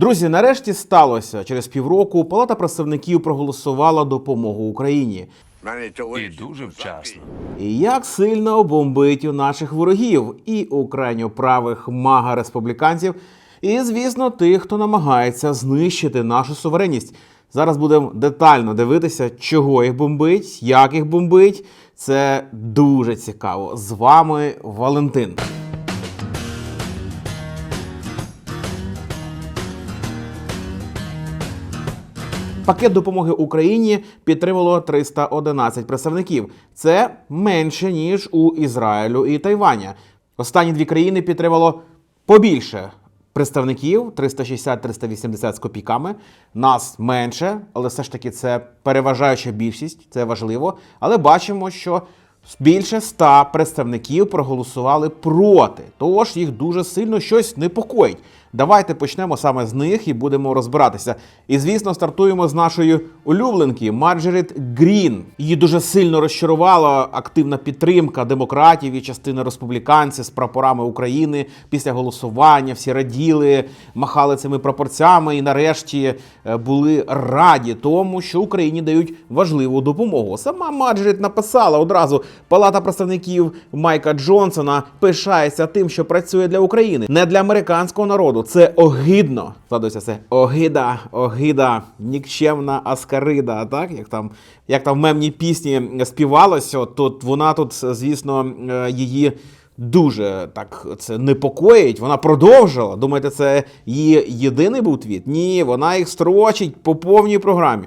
Друзі, нарешті сталося. Через півроку Палата представників проголосувала допомогу Україні. І дуже вчасно. І як сильно бомбить у наших ворогів, і у крайньо правих мага республіканців, і звісно, тих, хто намагається знищити нашу суверенність. Зараз будемо детально дивитися, чого їх бомбить, як їх бомбить. Це дуже цікаво. З вами Валентин. Пакет допомоги Україні підтримало 311 представників. Це менше ніж у Ізраїлю і Тайваня. Останні дві країни підтримало побільше представників 360-380 з копійками. Нас менше, але все ж таки це переважаюча більшість, це важливо. Але бачимо, що більше ста представників проголосували проти. Тож їх дуже сильно щось непокоїть. Давайте почнемо саме з них і будемо розбиратися. І звісно, стартуємо з нашої улюбленки Марджерет Грін. Її дуже сильно розчарувала активна підтримка демократів і частини республіканців з прапорами України після голосування. Всі раділи, махали цими прапорцями і нарешті е, були раді тому, що Україні дають важливу допомогу. Сама Марджерет написала одразу Палата представників Майка Джонсона пишається тим, що працює для України, не для американського народу. Це огидно. Згадується це огида, огида, нікчемна аскарида. Так як там, як там в мемній пісні співалося, то вона тут, звісно, е, її. Дуже так це непокоїть. Вона продовжила. Думаєте, це її єдиний був твіт? Ні, вона їх строчить по повній програмі.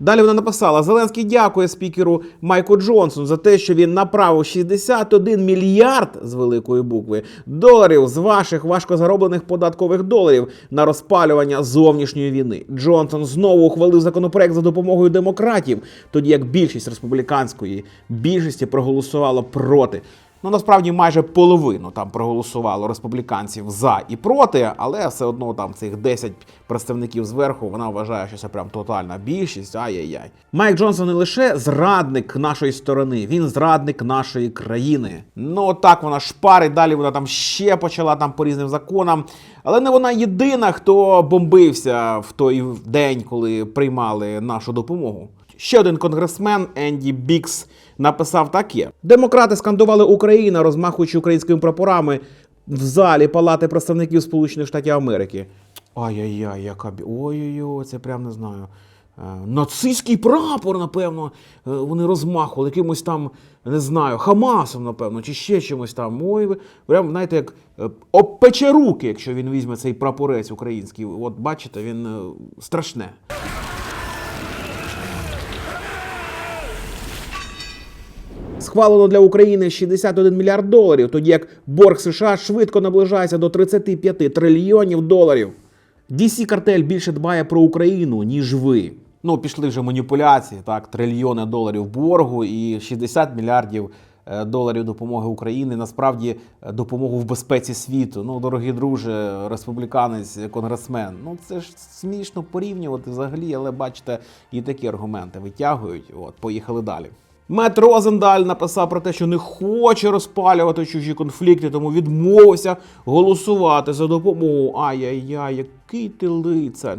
Далі вона написала: Зеленський дякує спікеру Майку Джонсону за те, що він направив 61 мільярд з великої букви доларів з ваших важко зароблених податкових доларів на розпалювання зовнішньої війни. Джонсон знову ухвалив законопроект за допомогою демократів, тоді як більшість республіканської більшості проголосувала проти. Ну, насправді майже половину там проголосувало республіканців за і проти, але все одно там цих 10 представників зверху вона вважає, що це прям тотальна більшість. Ай-яй-яй. Майк Джонсон не лише зрадник нашої сторони, він зрадник нашої країни. Ну так вона шпарить. Далі вона там ще почала там по різним законам. Але не вона єдина, хто бомбився в той день, коли приймали нашу допомогу. Ще один конгресмен Енді Бікс написав таке: демократи скандували Україна, розмахуючи українськими прапорами в залі Палати представників Сполучених Штатів Америки. Ай-яй-яй, яка бі... Ой-ой-ой, це прям не знаю. Е, Нацистський прапор, напевно, е, вони розмахували якимось там, не знаю, Хамасом, напевно, чи ще чимось там. Ой, прям, знаєте, як е, обпече руки, якщо він візьме цей прапорець український. От бачите, він страшне. Схвалено для України 61 мільярд доларів, тоді як борг США швидко наближається до 35 трильйонів доларів. DC картель більше дбає про Україну, ніж ви. Ну, пішли вже маніпуляції, так, трильйони доларів боргу і 60 мільярдів е, доларів допомоги Україні. Насправді е, допомогу в безпеці світу. Ну, дорогі друже, республіканець, конгресмен. Ну це ж смішно порівнювати взагалі, але бачите, і такі аргументи витягують. От, поїхали далі. Мет Розендаль написав про те, що не хоче розпалювати чужі конфлікти, тому відмовився голосувати за допомогу. Ай-яй-яй, який ти лицар.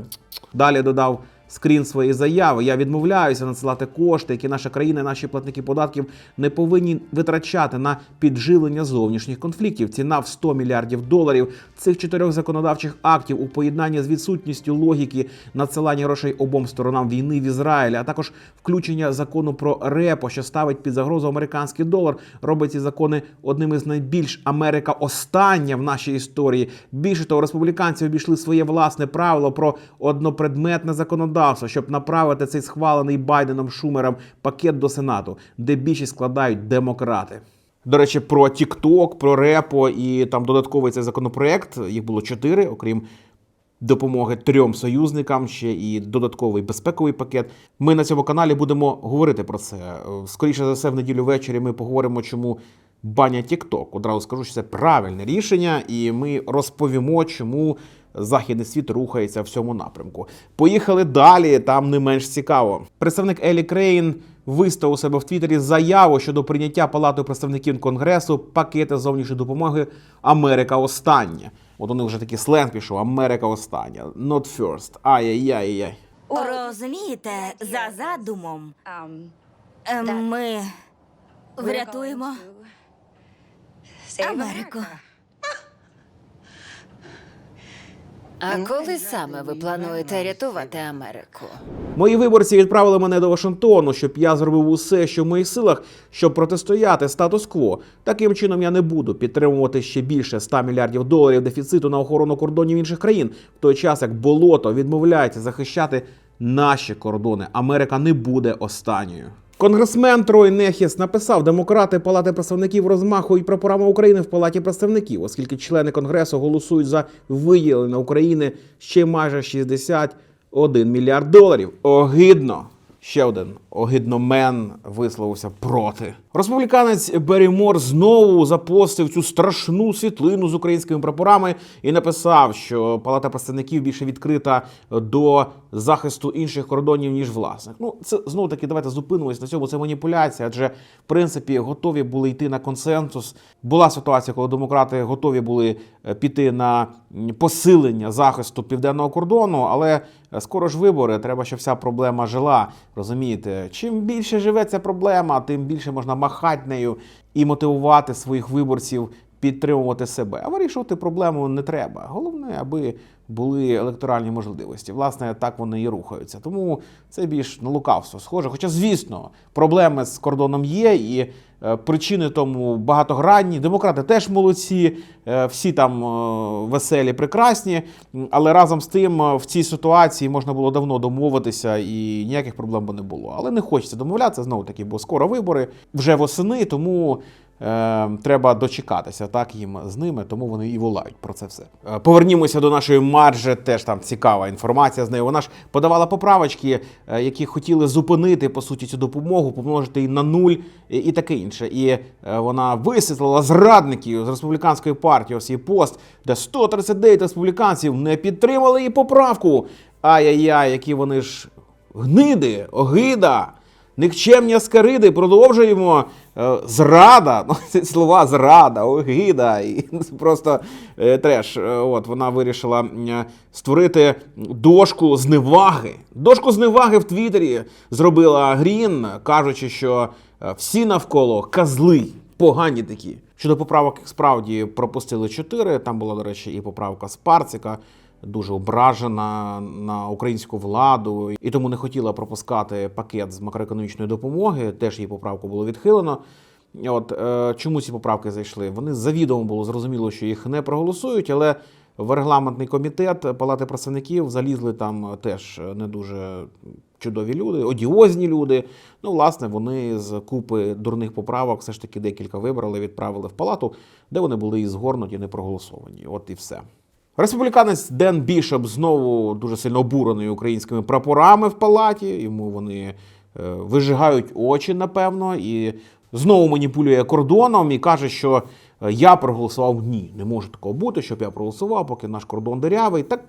Далі додав скрін своєї заяви. Я відмовляюся надсилати кошти, які наша країна, наші платники податків не повинні витрачати на підживлення зовнішніх конфліктів. Ціна в 100 мільярдів доларів цих чотирьох законодавчих актів у поєднанні з відсутністю логіки надсилання грошей обом сторонам війни в Ізраїлі, а також включення закону про репо, що ставить під загрозу американський долар, робить ці закони одним із найбільш Америка остання в нашій історії. Більше того, республіканці обійшли своє власне правило про однопредметне законодавство, щоб направити цей схвалений Байденом Шумером пакет до Сенату, де більшість складають демократи. До речі, про TikTok, про репо і там додатковий цей законопроект. Їх було чотири, окрім допомоги трьом союзникам, ще і додатковий безпековий пакет. Ми на цьому каналі будемо говорити про це. Скоріше за все, в неділю ввечері ми поговоримо, чому баня TikTok. Одразу скажу, що це правильне рішення, і ми розповімо, чому західний світ рухається в цьому напрямку. Поїхали далі, там не менш цікаво. Представник Елі Крейн виставив у себе в Твіттері заяву щодо прийняття Палатою представників Конгресу пакета зовнішньої допомоги Америка остання. От у них вже такий сленг пішов Америка остання. Not first. Ай-яй-яй-яй. Розумієте, за задумом е, ми врятуємо Америку. А коли саме ви плануєте рятувати Америку? Мої виборці відправили мене до Вашингтону, щоб я зробив усе, що в моїх силах, щоб протистояти статус-кво. Таким чином я не буду підтримувати ще більше 100 мільярдів доларів дефіциту на охорону кордонів інших країн, в той час як болото відмовляється захищати наші кордони. Америка не буде останньою. Конгресмен Трой Нехіс написав, демократи Палати представників розмахують прапорами України в Палаті представників, оскільки члени Конгресу голосують за виділення України ще майже 61 мільярд доларів. Огидно. Ще один огидномен висловився проти. Республіканець Беррі Мор знову запостив цю страшну світлину з українськими прапорами і написав, що Палата представників більше відкрита до захисту інших кордонів ніж власних. Ну це знову таки давайте зупинимось на цьому. Це маніпуляція, адже в принципі готові були йти на консенсус. Була ситуація, коли демократи готові були е, піти на посилення захисту південного кордону, але е, скоро ж вибори. Треба, щоб вся проблема жила. Розумієте, чим більше живе ця проблема, тим більше можна махати нею і мотивувати своїх виборців підтримувати себе. А вирішувати проблему не треба. Головне, аби були електоральні можливості. Власне, так вони і рухаються. Тому це більш на лукавство схоже. Хоча, звісно, проблеми з кордоном є, і е, причини тому багатогранні. Демократи теж молодці, е, всі там е, веселі, прекрасні. Але разом з тим в цій ситуації можна було давно домовитися і ніяких проблем би не було. Але не хочеться домовлятися знову таки, бо скоро вибори вже восени, тому. Е, треба дочекатися так їм з ними, тому вони і волають про це все. Е, повернімося до нашої маржи. Теж там цікава інформація з нею. Вона ж подавала поправочки, е, які хотіли зупинити по суті цю допомогу, помножити її на нуль і, таке інше. І е, вона висвітлила зрадників з республіканської партії. Її пост, де 139 республіканців не підтримали її поправку. Ай-яй-яй, які вони ж гниди, огида. Никчемні аскариди, продовжуємо. Е, зрада, ну ці слова зрада, огида, і просто е, треш. Е, От вона вирішила створити дошку зневаги. Дошку зневаги в Твіттері зробила Грін, кажучи, що всі навколо козли, погані такі. Щодо поправок, справді пропустили чотири. Там була, до речі, і поправка з Парцика дуже ображена на українську владу і тому не хотіла пропускати пакет з макроекономічної допомоги. Теж її поправку було відхилено. От е, чому ці поправки зайшли? Вони завідомо було зрозуміло, що їх не проголосують, але в регламентний комітет Палати представників залізли там теж не дуже чудові люди, одіозні люди. Ну, власне, вони з купи дурних поправок все ж таки декілька вибрали, відправили в палату, де вони були і згорнуті, не проголосовані. От і все. Республіканець Ден Бішоп знову дуже сильно обурений українськими прапорами в палаті. Йому вони е, вижигають очі, напевно, і знову маніпулює кордоном і каже, що е, я проголосував ні. Не може такого бути, щоб я проголосував, поки наш кордон дирявий. Так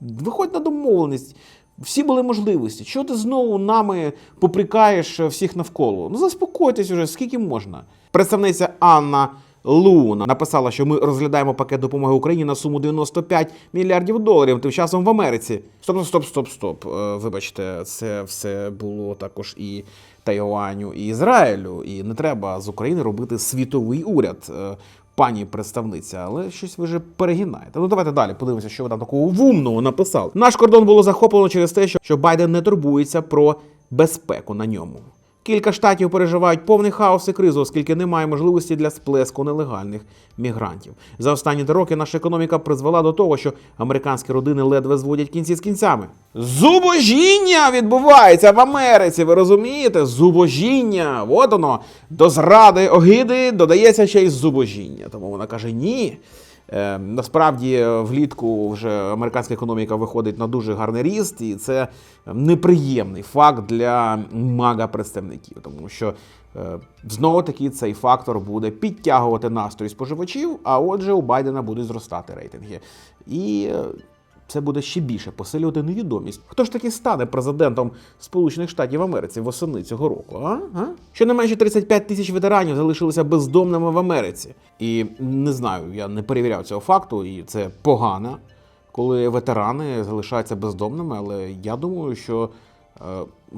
виходь на домовленість. Всі були можливості. Чого ти знову нами попрікаєш всіх навколо? Ну заспокойтесь уже, скільки можна. Представниця Анна Луна написала, що ми розглядаємо пакет допомоги Україні на суму 95 мільярдів доларів. Тим часом в Америці. Стоп, стоп, стоп, стоп. Е, Вибачте, це все було також і Тайваню, і Ізраїлю. І не треба з України робити світовий уряд. е, Пані представниця, але щось ви вже перегинаєте. Ну давайте далі подивимося, що ви там такого вумного написали. Наш кордон було захоплено через те, що Байден не турбується про безпеку на ньому. Кілька штатів переживають повний хаос і кризу, оскільки немає можливості для сплеску нелегальних мігрантів. За останні три роки наша економіка призвела до того, що американські родини ледве зводять кінці з кінцями. Зубожіння відбувається в Америці. Ви розумієте? Зубожіння. От воно до зради огиди додається ще й зубожіння. Тому вона каже: ні. Е, насправді е, влітку вже американська економіка виходить на дуже гарний ріст, і це неприємний факт для мага представників, тому що е, знову таки цей фактор буде підтягувати настрій споживачів. А отже, у Байдена будуть зростати рейтинги. І це буде ще більше посилювати невідомість. Хто ж таки стане президентом Сполучених Штатів Америці восени цього року? А? А? Щонайменше 35 тисяч ветеранів залишилися бездомними в Америці. І не знаю, я не перевіряв цього факту, і це погано, коли ветерани залишаються бездомними. Але я думаю, що е,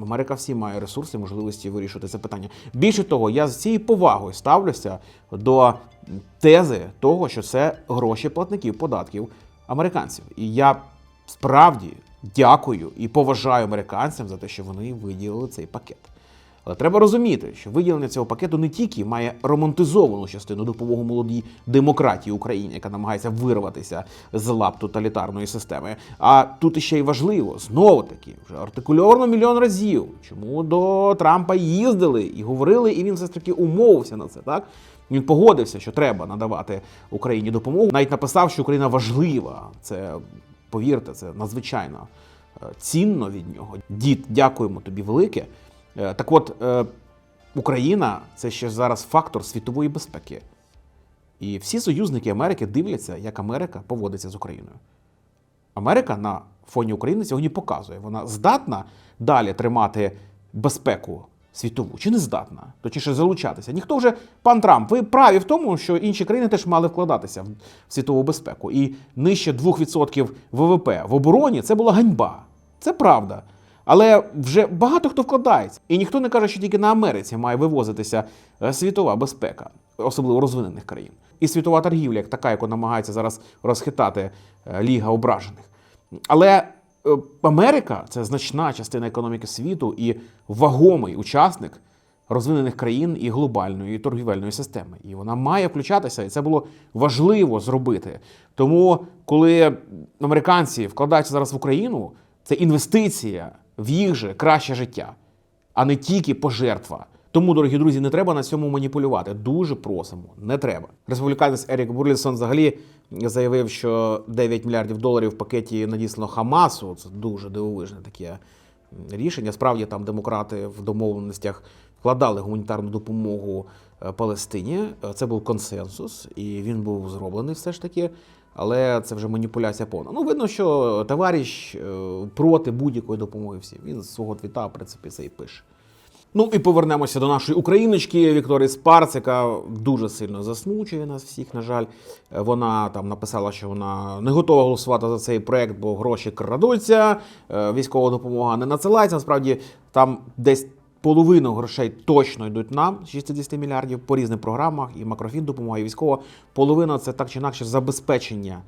Америка всі має ресурси, можливості вирішувати це питання. Більше того, я з цією повагою ставлюся до тези того, що це гроші платників податків американців. І я справді дякую і поважаю американцям за те, що вони виділили цей пакет. Але треба розуміти, що виділення цього пакету не тільки має романтизовану частину допомогу молодій демократії Україні, яка намагається вирватися з лап тоталітарної системи. А тут іще й важливо, знову таки, вже артикульовано мільйон разів, чому до Трампа їздили і говорили, і він все ж таки умовився на це, так? Він погодився, що треба надавати Україні допомогу. Навіть написав, що Україна важлива. Це повірте, це надзвичайно е, цінно від нього. Дід, дякуємо тобі велике. Е, Так от, е, Україна це ще зараз фактор світової безпеки. І всі союзники Америки дивляться, як Америка поводиться з Україною. Америка на фоні України сьогодні показує, вона здатна далі тримати безпеку світову чи не здатна, точніше залучатися. Ніхто вже, пан Трамп, ви праві в тому, що інші країни теж мали вкладатися в світову безпеку. І нижче 2% ВВП в обороні це була ганьба. Це правда. Але вже багато хто вкладається. І ніхто не каже, що тільки на Америці має вивозитися е, світова безпека, особливо розвинених країн. І світова торгівля, як така, яку намагається зараз розхитати е, Ліга ображених. Але Америка це значна частина економіки світу і вагомий учасник розвинених країн і глобальної торгівельної системи. І вона має включатися, і це було важливо зробити. Тому, коли американці вкладаються зараз в Україну, це інвестиція в їх же краще життя, а не тільки пожертва. Тому, дорогі друзі, не треба на цьому маніпулювати. Дуже просимо, не треба. Республіканець Ерік Бурлісон взагалі заявив, що 9 мільярдів доларів в пакеті надіслано Хамасу. Це дуже дивовижне таке рішення. Справді там демократи в домовленостях вкладали гуманітарну допомогу е, Палестині. Е, Це був консенсус, і він був зроблений все ж таки. Але це вже маніпуляція повна. Ну, видно, що товариш е, проти будь-якої допомоги всім. Він з свого твіта, в принципі, це і пише. Ну і повернемося до нашої україночки Вікторії Спарц, яка дуже сильно засмучує нас всіх. На жаль, Е, вона там написала, що вона не готова голосувати за цей проект, бо гроші крадуться, е, військова допомога не надсилається. Насправді там десь. Половину грошей точно йдуть нам, 60 мільярдів по різним програмах, і макрофін допомога, і військова. Половина це так чи інакше забезпечення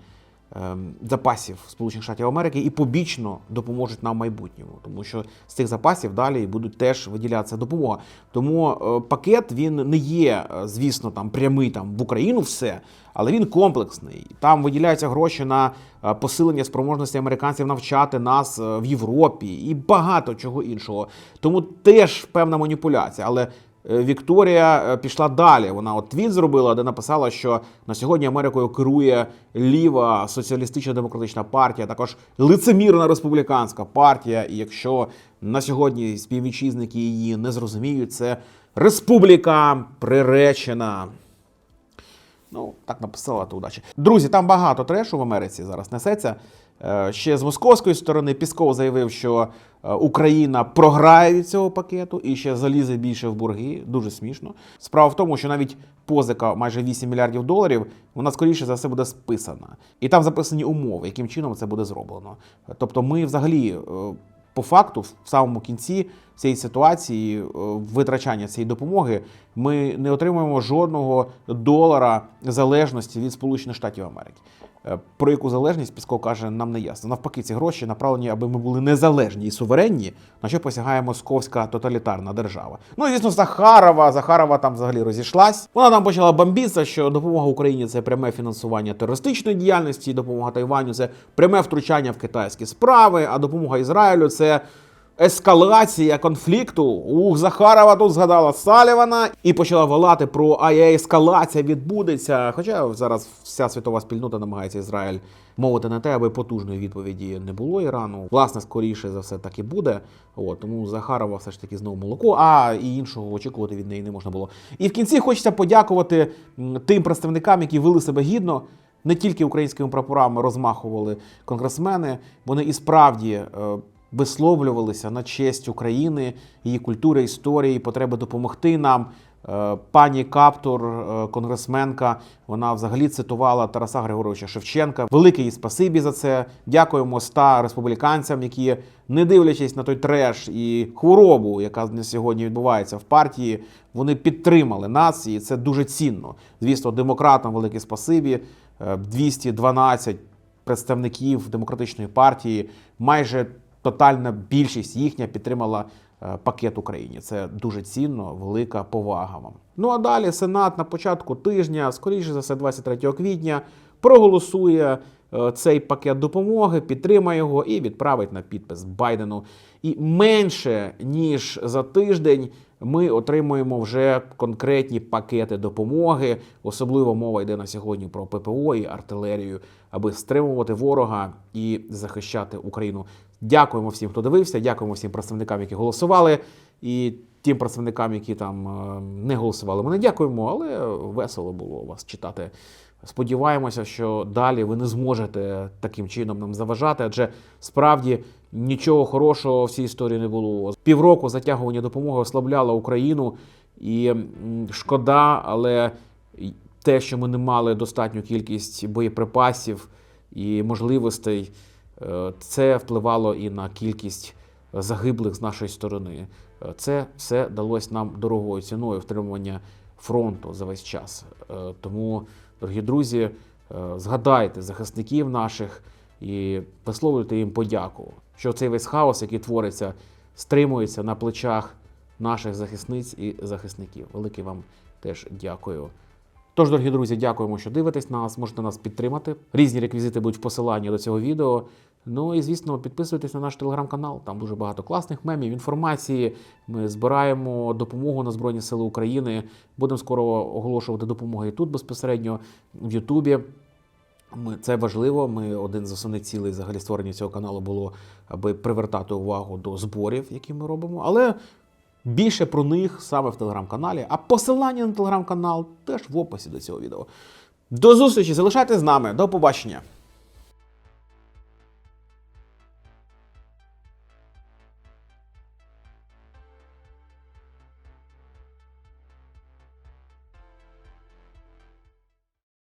запасів Сполучених Штатів Америки і побічно допоможуть нам в майбутньому, тому що з цих запасів далі будуть теж виділятися допомога. Тому е, пакет він не є, е, звісно, там прямий там в Україну все, але він комплексний. Там виділяються гроші на е, посилення спроможності американців навчати нас в Європі і багато чого іншого. Тому теж певна маніпуляція. Але Вікторія е, пішла далі. Вона от твіт зробила, де написала, що на сьогодні Америкою керує ліва соціалістична демократична партія, також лицемірна республіканська партія. І якщо на сьогодні співвітчизники її не зрозуміють, це республіка приречена. Ну, так написала, то удачі. Друзі, там багато трешу в Америці зараз несеться. Е, Ще з московської сторони Пісков заявив, що е, Україна програє від цього пакету і ще залізе більше в борги. Дуже смішно. Справа в тому, що навіть позика майже 8 мільярдів доларів, вона скоріше за все буде списана. І там записані умови, яким чином це буде зроблено. Тобто, ми взагалі. е, по факту, в самому кінці цієї ситуації е, витрачання цієї допомоги, ми не отримуємо жодного долара залежності від Сполучених Штатів Америки. Е, Про яку залежність Пісков каже, нам не ясно. Навпаки, ці гроші направлені, аби ми були незалежні і суверенні, на що посягає московська тоталітарна держава. Ну і звісно, Захарова. Захарова там взагалі розійшлась. Вона там почала бомбитися, що допомога Україні це пряме фінансування терористичної діяльності, допомога Тайваню це пряме втручання в китайські справи, а допомога Ізраїлю це. Ескалація конфлікту. Ух, Захарова тут згадала Салівана і почала волати про а ескалація відбудеться. Хоча зараз вся світова спільнота намагається Ізраїль мовити на те, аби потужної відповіді не було Ірану. Власне, скоріше за все так і буде. От, тому Захарова все ж таки знову молоко, а і іншого очікувати від неї не можна було. І в кінці хочеться подякувати тим представникам, які вели себе гідно. Не тільки українськими прапорами розмахували конгресмени, вони і справді е, висловлювалися на честь України, її культури, історії, потреби допомогти нам. Е, Пані Каптур, е, конгресменка, вона взагалі цитувала Тараса Григоровича Шевченка. Велике їй спасибі за це. Дякуємо ста республіканцям, які, не дивлячись на той треш і хворобу, яка на сьогодні відбувається в партії, вони підтримали нас, і це дуже цінно. Звісно, демократам велике спасибі. Е, 212 представників демократичної партії, майже тотальна більшість їхня підтримала е, пакет Україні. Це дуже цінно, велика повага вам. Ну а далі Сенат на початку тижня, скоріше за все, 23 квітня, проголосує цей пакет допомоги, підтримає його і відправить на підпис Байдену. І менше ніж за тиждень ми отримуємо вже конкретні пакети допомоги. Особливо мова йде на сьогодні про ППО і артилерію, аби стримувати ворога і захищати Україну. Дякуємо всім, хто дивився. Дякуємо всім представникам, які голосували, і тим представникам, які там е, не голосували. Ми не дякуємо, але весело було вас читати. Сподіваємося, що далі ви не зможете таким чином нам заважати, адже справді нічого хорошого в цій історії не було. Півроку затягування допомоги ослабляло Україну, і шкода, але те, що ми не мали достатню кількість боєприпасів і можливостей, е, це впливало і на кількість загиблих з нашої сторони. Е, Це все далось нам дорогою ціною втримування фронту за весь час. Е, Тому, дорогі друзі, е, згадайте захисників наших і висловлюйте їм подяку, що цей весь хаос, який твориться, стримується на плечах наших захисниць і захисників. Велике вам теж дякую. Тож, дорогі друзі, дякуємо, що дивитесь нас, можете нас підтримати. Різні реквізити будуть в посиланні до цього відео. Ну і звісно, підписуйтесь на наш телеграм-канал. Там дуже багато класних мемів, інформації. Ми збираємо допомогу на Збройні Сили України. Будемо скоро оголошувати допомогу і тут безпосередньо в Ютубі. Ми це важливо. Ми один з основних цілей взагалі створення цього каналу було, аби привертати увагу до зборів, які ми робимо. Але більше про них саме в телеграм-каналі. А посилання на телеграм-канал теж в описі до цього відео. До зустрічі! Залишайтесь з нами. До побачення!